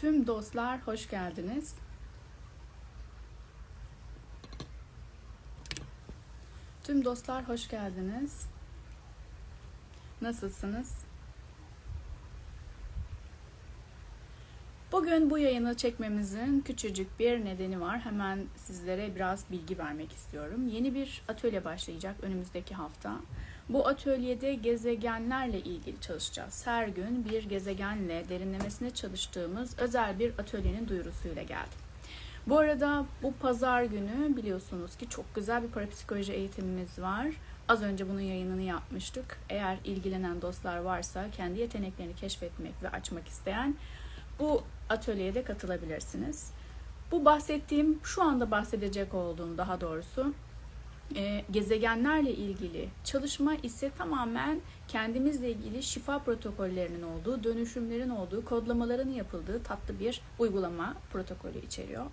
Tüm dostlar hoş geldiniz. Tüm dostlar hoş geldiniz. Nasılsınız? Bugün bu yayını çekmemizin küçücük bir nedeni var. Hemen sizlere biraz bilgi vermek istiyorum. Yeni bir atölye başlayacak önümüzdeki hafta. Bu atölyede gezegenlerle ilgili çalışacağız. Her gün bir gezegenle derinlemesine çalıştığımız özel bir atölyenin duyurusuyla geldim. Bu arada bu pazar günü biliyorsunuz ki çok güzel bir parapsikoloji eğitimimiz var. Az önce bunun yayınını yapmıştık. Eğer ilgilenen dostlar varsa kendi yeteneklerini keşfetmek ve açmak isteyen bu atölyeye de katılabilirsiniz. Bu bahsettiğim, şu anda bahsedecek olduğum daha doğrusu e, gezegenlerle ilgili çalışma ise tamamen kendimizle ilgili şifa protokollerinin olduğu, dönüşümlerin olduğu, kodlamaların yapıldığı tatlı bir uygulama protokolü içeriyor.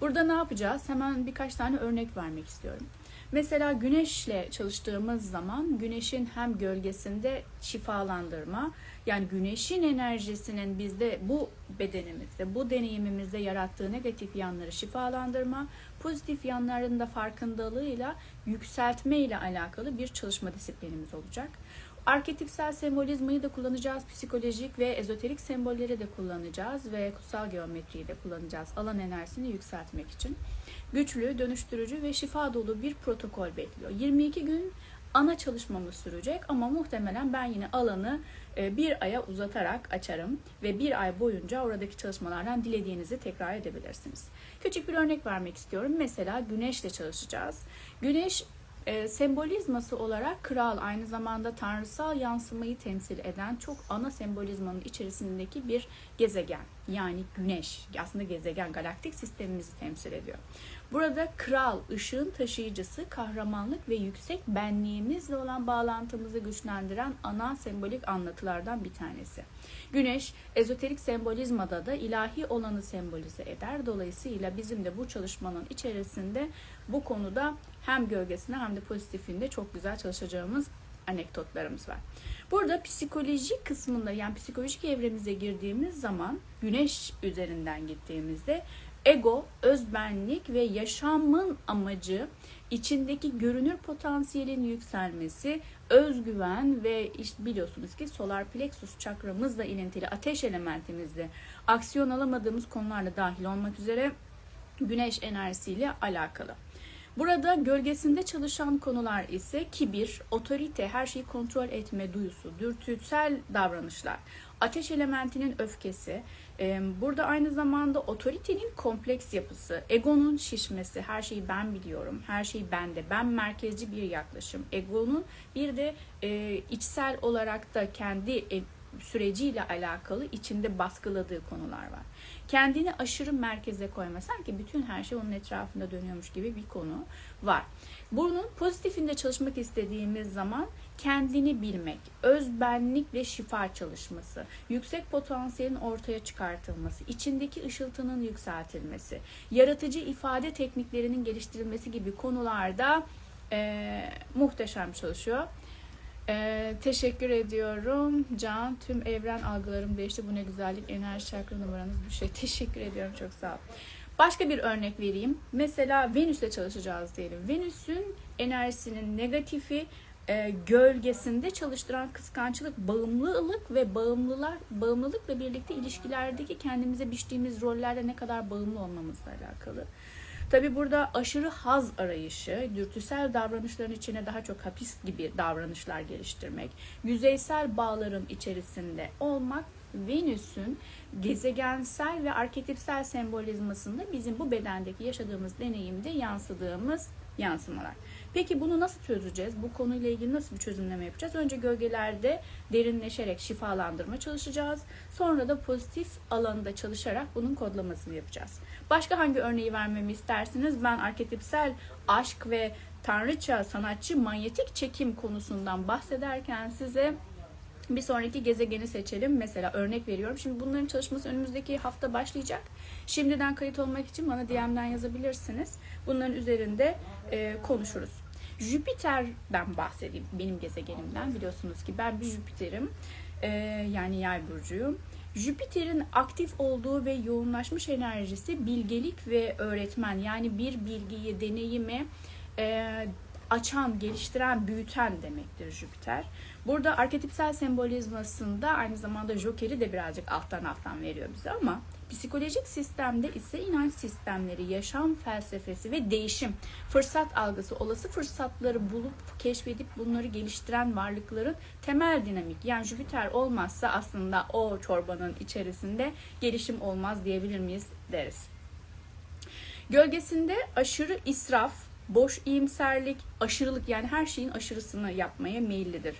Burada ne yapacağız? Hemen birkaç tane örnek vermek istiyorum. Mesela güneşle çalıştığımız zaman güneşin hem gölgesinde şifalandırma, yani güneşin enerjisinin bizde bu bedenimizde, bu deneyimimizde yarattığı negatif yanları şifalandırma, pozitif yanlarının da farkındalığıyla yükseltme ile alakalı bir çalışma disiplinimiz olacak. Arketipsel sembolizmayı da kullanacağız, psikolojik ve ezoterik sembolleri de kullanacağız ve kutsal geometriyi de kullanacağız alan enerjisini yükseltmek için. Güçlü, dönüştürücü ve şifa dolu bir protokol bekliyor. 22 gün ana çalışmamız sürecek ama muhtemelen ben yine alanı e, bir aya uzatarak açarım ve bir ay boyunca oradaki çalışmalardan dilediğinizi tekrar edebilirsiniz. Küçük bir örnek vermek istiyorum. Mesela güneşle çalışacağız. Güneş e, sembolizması olarak kral aynı zamanda tanrısal yansımayı temsil eden çok ana sembolizmanın içerisindeki bir gezegen. Yani güneş aslında gezegen galaktik sistemimizi temsil ediyor. Burada kral, ışığın taşıyıcısı, kahramanlık ve yüksek benliğimizle olan bağlantımızı güçlendiren ana sembolik anlatılardan bir tanesi. Güneş, ezoterik sembolizmada da ilahi olanı sembolize eder. Dolayısıyla bizim de bu çalışmanın içerisinde bu konuda hem gölgesinde hem de pozitifinde çok güzel çalışacağımız anekdotlarımız var. Burada psikolojik kısmında yani psikolojik evremize girdiğimiz zaman güneş üzerinden gittiğimizde ego, özbenlik ve yaşamın amacı içindeki görünür potansiyelin yükselmesi, özgüven ve işte biliyorsunuz ki solar plexus çakramızla ilintili ateş elementimizle aksiyon alamadığımız konularla dahil olmak üzere güneş enerjisiyle alakalı. Burada gölgesinde çalışan konular ise kibir, otorite, her şeyi kontrol etme duyusu, dürtüsel davranışlar, ateş elementinin öfkesi, burada aynı zamanda otoritenin kompleks yapısı, egonun şişmesi, her şeyi ben biliyorum, her şey bende, ben merkezci bir yaklaşım, egonun bir de içsel olarak da kendi süreciyle alakalı içinde baskıladığı konular var. Kendini aşırı merkeze koyma. Sanki bütün her şey onun etrafında dönüyormuş gibi bir konu var. Bunun pozitifinde çalışmak istediğimiz zaman kendini bilmek, özbenlik ve şifa çalışması, yüksek potansiyelin ortaya çıkartılması, içindeki ışıltının yükseltilmesi, yaratıcı ifade tekniklerinin geliştirilmesi gibi konularda e, muhteşem çalışıyor. Ee, teşekkür ediyorum Can. Tüm evren algılarım değişti. Bu ne güzellik. Enerji çakra numaranız bir şey. Teşekkür ediyorum. Çok sağ ol. Başka bir örnek vereyim. Mesela Venüs'le çalışacağız diyelim. Venüs'ün enerjisinin negatifi e, gölgesinde çalıştıran kıskançlık, bağımlılık ve bağımlılar bağımlılıkla birlikte ilişkilerdeki kendimize biçtiğimiz rollerle ne kadar bağımlı olmamızla alakalı. Tabi burada aşırı haz arayışı, dürtüsel davranışların içine daha çok hapis gibi davranışlar geliştirmek, yüzeysel bağların içerisinde olmak Venüs'ün gezegensel ve arketipsel sembolizmasında bizim bu bedendeki yaşadığımız deneyimde yansıdığımız yansımalar. Peki bunu nasıl çözeceğiz? Bu konuyla ilgili nasıl bir çözümleme yapacağız? Önce gölgelerde derinleşerek şifalandırma çalışacağız. Sonra da pozitif alanında çalışarak bunun kodlamasını yapacağız. Başka hangi örneği vermemi istersiniz? Ben arketipsel aşk ve tanrıça, sanatçı, manyetik çekim konusundan bahsederken size bir sonraki gezegeni seçelim. Mesela örnek veriyorum. Şimdi bunların çalışması önümüzdeki hafta başlayacak. Şimdiden kayıt olmak için bana DM'den yazabilirsiniz. Bunların üzerinde e, konuşuruz. Jüpiter'den bahsedeyim benim gezegenimden. Biliyorsunuz ki ben bir Jüpiter'im. E, yani yay burcuyum. Jüpiter'in aktif olduğu ve yoğunlaşmış enerjisi bilgelik ve öğretmen. Yani bir bilgiyi, deneyimi e, açan, geliştiren, büyüten demektir Jüpiter. Burada arketipsel sembolizmasında aynı zamanda Joker'i de birazcık alttan alttan veriyor bize ama psikolojik sistemde ise inanç sistemleri, yaşam felsefesi ve değişim, fırsat algısı, olası fırsatları bulup keşfedip bunları geliştiren varlıkların temel dinamik. Yani Jüpiter olmazsa aslında o çorbanın içerisinde gelişim olmaz diyebilir miyiz deriz. Gölgesinde aşırı israf, boş iyimserlik, aşırılık yani her şeyin aşırısını yapmaya meyillidir.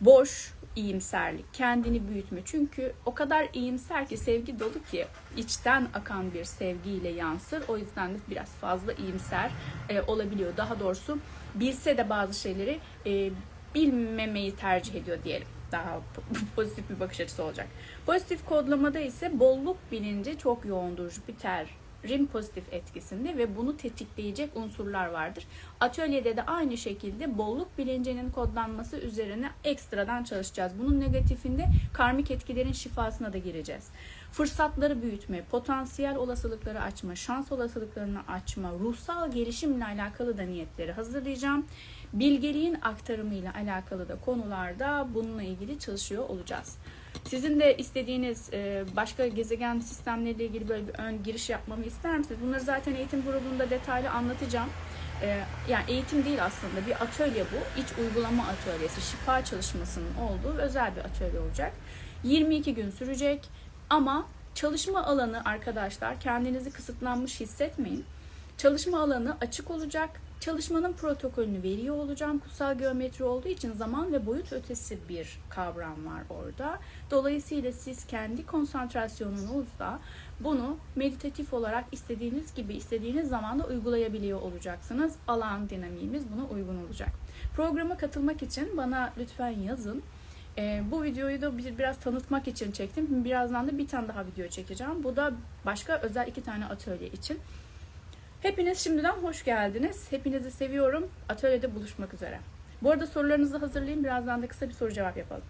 Boş iyimserlik, kendini büyütme. Çünkü o kadar iyimser ki sevgi dolu ki içten akan bir sevgiyle yansır. O yüzden de biraz fazla iyimser e, olabiliyor. Daha doğrusu bilse de bazı şeyleri e, bilmemeyi tercih ediyor diyelim. Daha pozitif bir bakış açısı olacak. Pozitif kodlamada ise bolluk bilinci çok yoğundur Jüpiter rim pozitif etkisinde ve bunu tetikleyecek unsurlar vardır. Atölyede de aynı şekilde bolluk bilincinin kodlanması üzerine ekstradan çalışacağız. Bunun negatifinde karmik etkilerin şifasına da gireceğiz. Fırsatları büyütme, potansiyel olasılıkları açma, şans olasılıklarını açma, ruhsal gelişimle alakalı da niyetleri hazırlayacağım. Bilgeliğin aktarımıyla alakalı da konularda bununla ilgili çalışıyor olacağız. Sizin de istediğiniz e, başka gezegen sistemleriyle ilgili böyle bir ön giriş yapmamı ister misiniz? Bunları zaten eğitim grubunda detaylı anlatacağım. E, Yani eğitim değil aslında bir atölye bu. İç uygulama atölyesi, şifa çalışmasının olduğu özel bir atölye olacak. 22 gün sürecek ama çalışma alanı arkadaşlar kendinizi kısıtlanmış hissetmeyin. Çalışma alanı açık olacak. Çalışmanın protokolünü veriyor olacağım. Kutsal geometri olduğu için zaman ve boyut ötesi bir kavram var orada. Dolayısıyla siz kendi konsantrasyonunuzda bunu meditatif olarak istediğiniz gibi istediğiniz zamanda uygulayabiliyor olacaksınız. Alan dinamiğimiz buna uygun olacak. Programa katılmak için bana lütfen yazın. Ee, bu videoyu da bir, biraz tanıtmak için çektim. Birazdan da bir tane daha video çekeceğim. Bu da başka özel iki tane atölye için. Hepiniz şimdiden hoş geldiniz. Hepinizi seviyorum. Atölyede buluşmak üzere. Bu arada sorularınızı hazırlayın. Birazdan da kısa bir soru cevap yapalım.